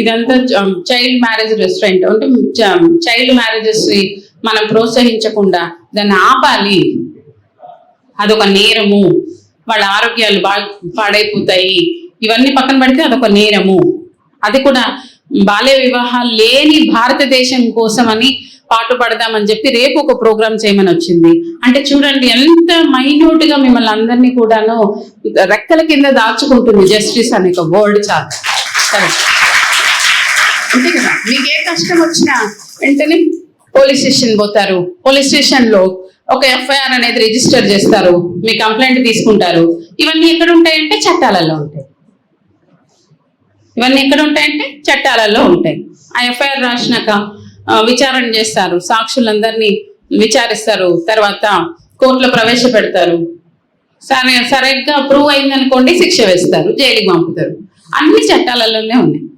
ఇదంతా child marriage restaurant అంటే child marriages మనం ప్రోత్సహించకుండా దాన్ని ఆపాలి. అదొక నేరము. వాళ్ళ ఆరోగ్యాలు బాగా పాడైపోతాయి. ఇవన్నీ పక్కన పెడితే అదొక నేరము. అది కూడా బాల్య వివాహాలు లేని భారతదేశం కోసమని పాటుపడదామని చెప్పి రేపు ఒక ప్రోగ్రామ్ చేయమని వచ్చింది. అంటే చూడండి ఎంత మైన్యూట్గా మిమ్మల్ని అందరినీ కూడాను రెక్కల కింద దాచుకుంటుంది జస్టిస్ అనే ఒక వర్డ్ చాలా. అంతే కదా మీకు ఏ కష్టం వచ్చినా వెంటనే పోలీస్ స్టేషన్ పోతారు. పోలీస్ స్టేషన్లో ఒక ఎఫ్ఐఆర్ అనేది రిజిస్టర్ చేస్తారు. మీ కంప్లైంట్ తీసుకుంటారు. ఇవన్నీ ఎక్కడ ఉంటాయంటే చట్టాలలో ఉంటాయి. ఇవన్నీ ఎక్కడ ఉంటాయంటే చట్టాలలో ఉంటాయి. ఆ ఎఫ్ఐఆర్ రాసినాక విచారణ చేస్తారు. సాక్షులందరినీ విచారిస్తారు. తర్వాత కోర్టులో ప్రవేశపెడతారు. సరే సరిగ్గా ప్రూవ్ అయిందనుకోండి శిక్ష వేస్తారు. జైలుకి పంపుతారు. అన్ని చట్టాలలోనే ఉన్నాయి.